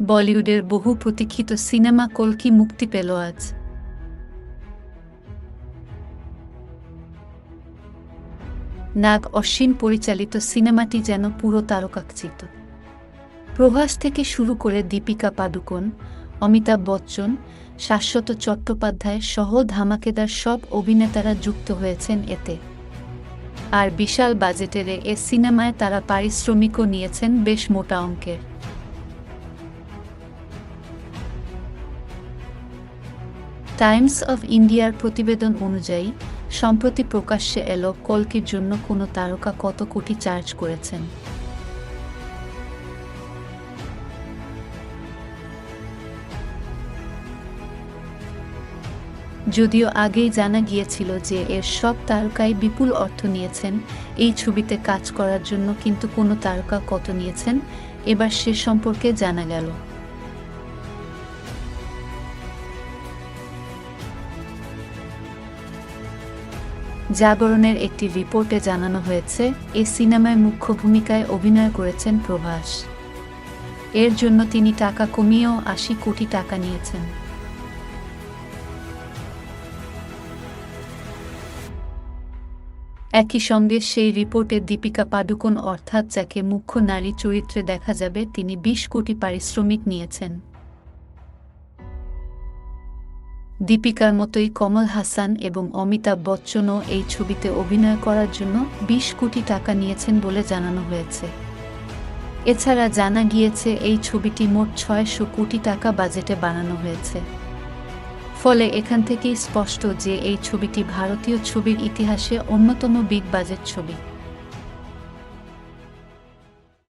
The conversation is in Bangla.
বলিউডের বহু প্রতীক্ষিত সিনেমা কলকি মুক্তি পেল আজ। নাগ অশ্বিন পরিচালিত সিনেমাটি যেন পুরো তারকাচিত প্রভাস থেকে শুরু করে দীপিকা পাডুকোন অমিতাভ বচ্চন, শাশ্বত চট্টোপাধ্যায় সহ ধামাকেদার সব অভিনেতারা যুক্ত হয়েছেন এতে। আর বিশাল বাজেটের এ সিনেমায় তারা পারিশ্রমিকও নিয়েছেন বেশ মোটা অঙ্কের। টাইমস অফ ইন্ডিয়ার প্রতিবেদন অনুযায়ী, সম্প্রতি প্রকাশ্যে এলো কলকির জন্য কোনো তারকা কত কোটি চার্জ করেছেন। যদিও আগেই জানা গিয়েছিল যে এর সব তারকাই বিপুল অর্থ নিয়েছেন, এই ছবিতে কাজ করার জন্য কিন্তু কোনো তারকা কত নিয়েছেন, এবার সে সম্পর্কে জানা গেল। জাগরণের একটি রিপোর্টে জানানো হয়েছে, এ সিনেমায় মুখ্য ভূমিকায় অভিনয় করেছেন প্রভাস। এর জন্য তিনি টাকা কমিয়েও আশি কোটি টাকা নিয়েছেন। একই সঙ্গে সেই রিপোর্টে দীপিকা পাডুকোন অর্থাৎ যাকে মুখ্য নারী চরিত্রে দেখা যাবে, তিনি বিশ কোটি পারিশ্রমিক নিয়েছেন। দীপিকার মতোই কমল হাসান এবং অমিতাভ বচ্চনও এই ছবিতে অভিনয় করার জন্য বিশ কোটি টাকা নিয়েছেন বলে জানানো হয়েছে। এছাড়া জানা গিয়েছে, এই ছবিটি মোট ছয়শো কোটি টাকা বাজেটে বানানো হয়েছে। ফলে এখান থেকেই স্পষ্ট যে এই ছবিটি ভারতীয় ছবির ইতিহাসে অন্যতম বিগ বাজেট ছবি।